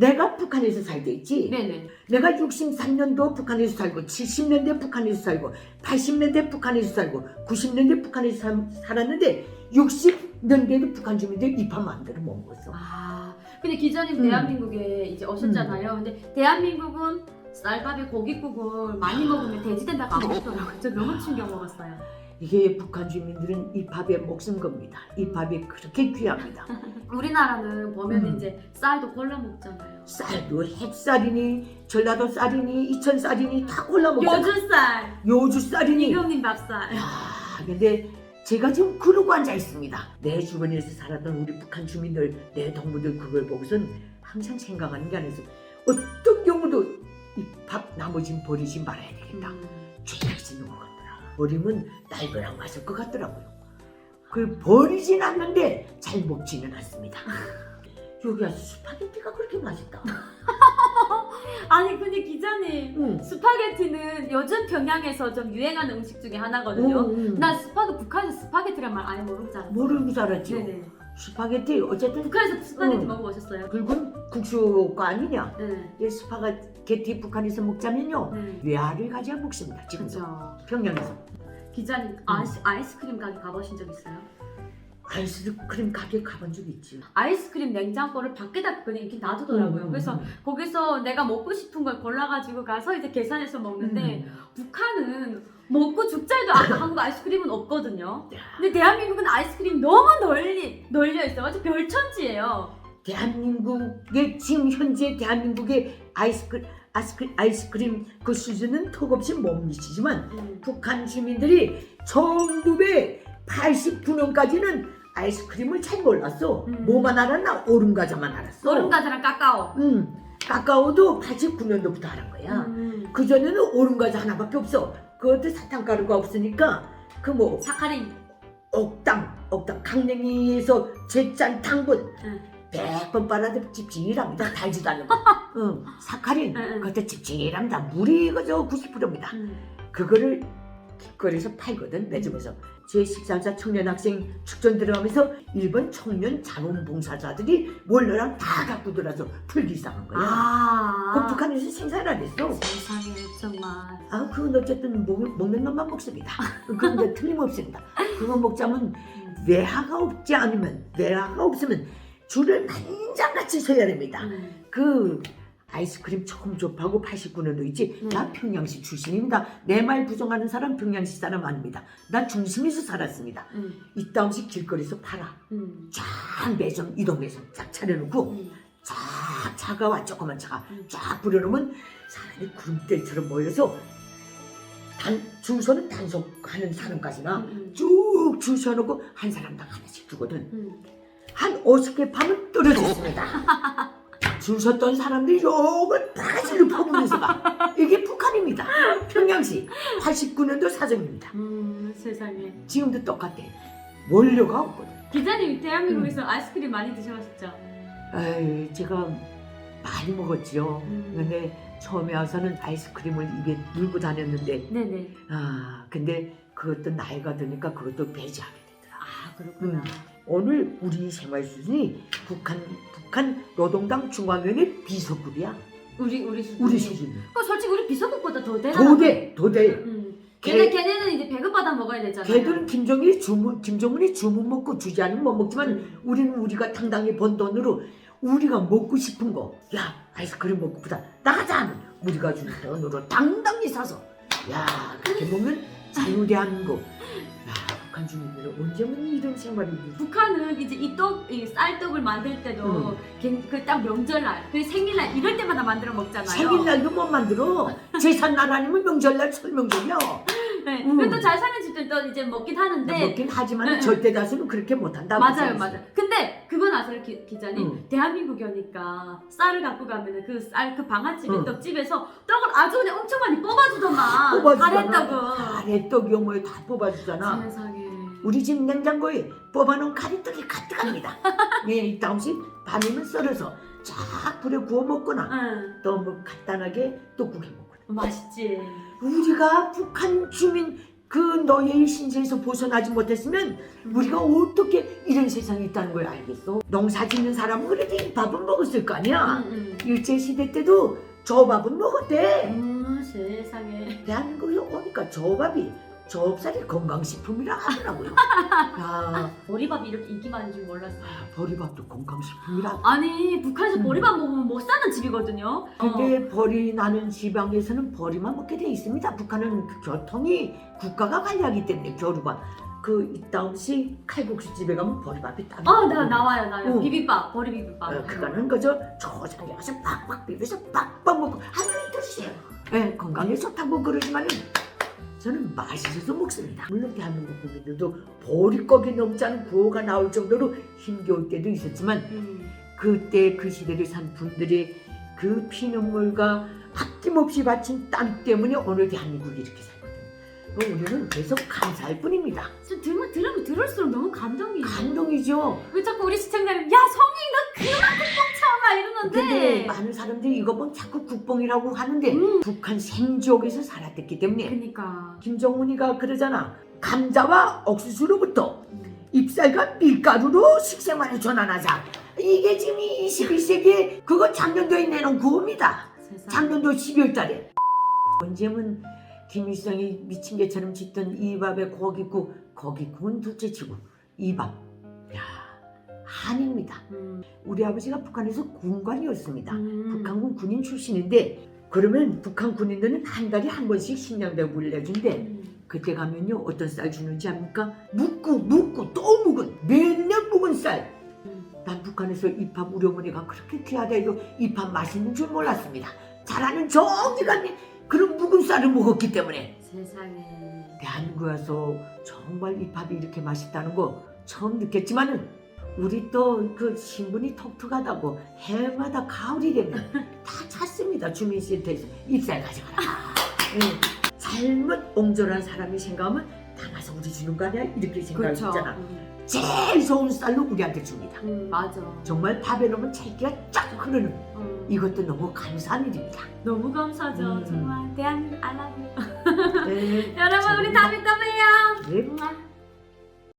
내가 북한에서 살고 있지. 네네. 내가 63년도 북한에서 살고 70년대 북한에서 살고 80년대 북한에서 살고 90년대 북한에서 살- 살았는데 60년대도 북한 주민들 입학 마음대로 못 먹었어. 아, 근데 기자님 음. 대한민국에 이제 오셨잖아요. 근데 대한민국은 쌀밥에 고깃국을 많이 먹으면 돼지 된다고 안 먹더라고요. 저 너무 충격 먹었어요. 이게 북한 주민들은 이 밥에 목숨 겁니다. 이 밥이 그렇게 귀합니다. 우리나라는 보면 음. 이제 쌀도 골라 먹잖아요. 쌀도 햇쌀이니 전라도 쌀이니 이천 쌀이니 다 골라 먹잖아. 요즘 쌀, 요주 쌀이니. 이경님 밥쌀. 야, 근데 제가 지금 그러고 앉아 있습니다. 내 주변에서 살았던 우리 북한 주민들, 내 동무들 그걸 보고선 항상 생각하는 게 아니서 어떤 경우도 이 밥 나머진 버리지 말아야 되겠다. 음. 것 같더라. 버리면 날벼락 맞을 것 같더라고요. 그 버리진 않는데 잘 먹지는 않습니다. 여기 와서 스파게티가 그렇게 맛있다. 아니 근데 기자님 응. 스파게티는 요즘 평양에서 좀 유행하는 음식 중에 하나거든요. 응, 응. 난 스파게 북한에서 스파게티란 말 아예 모르잖아요. 모르고 살았죠. 네네. 스파게티 어쨌든 북한에서 스파게티 응. 먹어보셨어요? 붉은 국수가 아니냐. 네. 이 스파게티 북한에서 먹자면요. 네. 외화를 가져야 먹습니다. 지금도 그죠. 평양에서 기자님 아이스, 아이스크림 가게 가보신 적 있어요? 아이스크림 가게 가본 적 있지. 아이스크림 냉장고를 밖에다 그냥 이렇게 놔두더라고요. 음, 그래서 음, 거기서 내가 먹고 싶은 걸 골라가지고 가서 이제 계산해서 먹는데 음. 북한은 먹고 죽자해도 아- 한국 아이스크림은 없거든요. 야, 근데 대한민국은 아이스크림 너무 널리 널려 있어요. 아주 별천지예요. 대한민국의 지금 현재 대한민국의 아이스크림 아이스크림, 아이스크림 그 수준은 턱없이 못 미치지만 음. 북한 주민들이 1989년까지는 아이스크림을 잘 몰랐어. 음. 뭐만 알았나? 과자만 알았어. 얼음 과자랑 카카오. 응. 카카오도 89년도부터 하는 거야. 음. 그 전에는 얼음 과자 하나밖에 없어. 그것도 사탕가루가 없으니까 그 뭐 사카린. 억당, 억당 강냉이에서 제짠 당분 응. 100번 빨아도 찝찝합니다. 달지도 않는 거. 응. 사카린 응, 응. 그것도 찝찝합니다. 물이 그저 90%입니다. 음. 그거를 길거리에서 팔거든 매점에서 제14자 청년 학생 축전 들어가면서 일본 청년 자원봉사자들이 몰려랑 다 갖고 들어와서 풀기 시작한 거야. 아. 그 북한에서 생산을 안 했어. 세상에 정말. 아, 그건 어쨌든 먹, 먹는 놈만 먹습니다. 그건 이제 틀림없습니다. 그거 먹자면 음. 외화가 없지 않으면 외화가 없으면 줄을 만장같이 서야 됩니다. 음. 그 아이스크림 처음 접하고 89년도 있지. 음. 나 평양시 출신입니다. 내 말 부정하는 사람 평양시 사람 아닙니다. 나 중심에서 살았습니다. 음. 이따 음식 길거리에서 팔아. 음. 쫙 매점 이동해서 쫙 차려놓고 음. 쫙 차가 와 조그만 차가 음. 쫙 부려놓으면 사람이 구름대처럼 모여서 단 줄서는 단속하는 사람까지나 음. 쭉줄 서놓고 한 사람당 하나씩 주거든. 음. 한 50개 파면 떨어졌습니다. 줄 섰던 사람들이 요걸 바가지로 퍼부면서 가. 이게 북한입니다. 평양시 89년도 사정입니다. 음. 세상에. 지금도 똑같아. 원료가 없거든. 기자님 대한민국에서 아이스크림 많이 드셔보셨죠? 아유, 제가 많이 먹었지요. 음. 근데 처음에 와서는 아이스크림을 입에 물고 다녔는데, 네네. 아, 근데 그것도 나이가 드니까 그것도 배제하게 되더라. 아 그렇구나. 음. 오늘 우리 생활 수준이 북한 북한 노동당 중앙위원회 비서급이야. 우리 우리 수준. 우리 수준. 그 솔직히 우리 비서국보다 더 대단한. 도대 도대. 음. 걔- 걔네 걔네는 이제 배급 받아 먹어야 되잖아요. 걔들은 김정일이 주문 김정은이 주문 먹고 주지 않으면 못 먹지만 음. 우리는 우리가 당당히 번 돈으로 우리가 먹고 싶은 거, 야 아이스크림 먹고 보다 나가자 하면 우리가 준 돈으로 당당히 사서, 야 그렇게 먹는 자유대한민국. 야 북한 주민들은 언제면 이런 생활이 북한은 이제 이 떡 이 쌀떡을 만들 때도 그 딱 명절날, 그 생일날 이럴 때마다 만들어 먹잖아요. 생일날도 못 만들어. 제삿날 아니면 명절날 설명절이야. 네. 음. 그래도 잘 사는 집들도 이제 먹긴 하는데 먹긴 하지만 네. 절대 다수는 그렇게 못한다. 맞아요, 맞아요. 근데 그건 아세요, 기, 기자님? 응. 대한민국이 오니까 쌀을 갖고 가면은 그 쌀 그 방아집에 응. 떡집에서 떡을 아주 그냥 엄청 많이 뽑아주더만. 뽑아주잖아. 가래떡은. 가래떡이 뭐에 다 뽑아주잖아. 세상에. 우리 집 냉장고에 뽑아놓은 가래떡이 가득합니다. 네, 이따 음식 밤이면 썰어서 쫙 불에 구워 먹거나 응. 또 뭐 간단하게 떡국에 먹거나. 맛있지. 우리가 북한 주민 그 너의 신세에서 벗어나지 못했으면 우리가 어떻게 이런 세상이 있다는 걸 알겠어? 농사 짓는 사람은 그래도 이 밥은 먹었을 거 아니야. 음, 일제 시대 때도 저 밥은 먹었대. 음, 세상에. 대한민국에 오니까 저 밥이 저업살이 건강식품이라 하더라고요. 야, 보리밥이 이렇게 인기 많은 줄 몰랐어요. 보리밥도 건강식품이라. 아니 북한에서 음. 보리밥 먹으면 못 사는 집이거든요. 근데 벌이 나는 지방에서는 벌이만 먹게 돼 있습니다. 북한은 그 교통이 국가가 관리하기 때문에 교류가 그 이따없이 칼국수 집에 가면 보리밥이 딱. 어, 나 나와요, 나요. 어. 비빔밥, 보리 비빔밥. 어, 그거는 그저 초장에 와서 빡빡 비벼서 빡빡 먹고 하늘이 드세요. 예, 건강에 좋다고 그러지만은 저는 맛있어서 먹습니다. 물론 대한민국 국민들도 보리고기 넘지 않은 구호가 나올 정도로 힘겨울 때도 있었지만 음. 그때 그 시대를 산 분들의 그 피눈물과 아낌없이 바친 땀 때문에 오늘 대한민국이 이렇게 살거든요. 우리는 계속 감사할 뿐입니다. 좀 들으면 들으면 들을수록 너무 감동이에요. 감동이죠. 왜 자꾸 우리 시청자님 야 성희 너 그만 근데 이러는데. 많은 사람들이 이거 보면 자꾸 국뽕이라고 하는데 음. 북한 생지옥에서 살았기 때문에 그니까. 김정은이가 그러잖아. 감자와 옥수수로부터 음. ip살과 밀가루로 식생활을 전환하자. 이게 지금 21세기에 그거 작년도에 내놓은 구호입니다. 작년도 12월 달에. 언제면 김일성이 미친 개처럼 짓던 이 밥에 고기국, 고기국은 둘째치고 이 밥. 야 한입니다. 음. 우리 아버지가 북한에서 군관이었습니다. 음. 북한군 군인 출신인데 그러면 북한 군인들은 한 달에 한 번씩 식량대구를 내준대. 음. 그때 가면요 어떤 쌀 주는지 압니까? 묵고 묵고 또 묵은 맨날 묵은 쌀. 음. 난 북한에서 이밥 우리 어머니가 그렇게 귀하다 해도 이밥 맛있는 줄 몰랐습니다. 잘하는 저기가 그런 묵은 쌀을 먹었기 때문에 세상에. 대한민국에 와서 정말 이 밥이 이렇게 맛있다는 거 처음 느꼈지만은 우리 또 그 신분이 톡톡하다고 해마다 가을이 되면 다 찾습니다 주민센터에서 입살 가져가라. 응. 잘못 옹졸한 사람이 생각하면 담아서 우리 주는 거 아니야 이렇게 그렇죠. 있잖아. 음. 제일 좋은 쌀로 우리한테 줍니다. 음, 맞아. 정말 밥에 넣으면 찰기가 쫙 흐르는 음. 이것도 너무 감사한 일입니다. 너무 감사하죠. 음. 정말 대한민국 you. 네. 여러분 우리 다음에 또 봬요. 네. 음.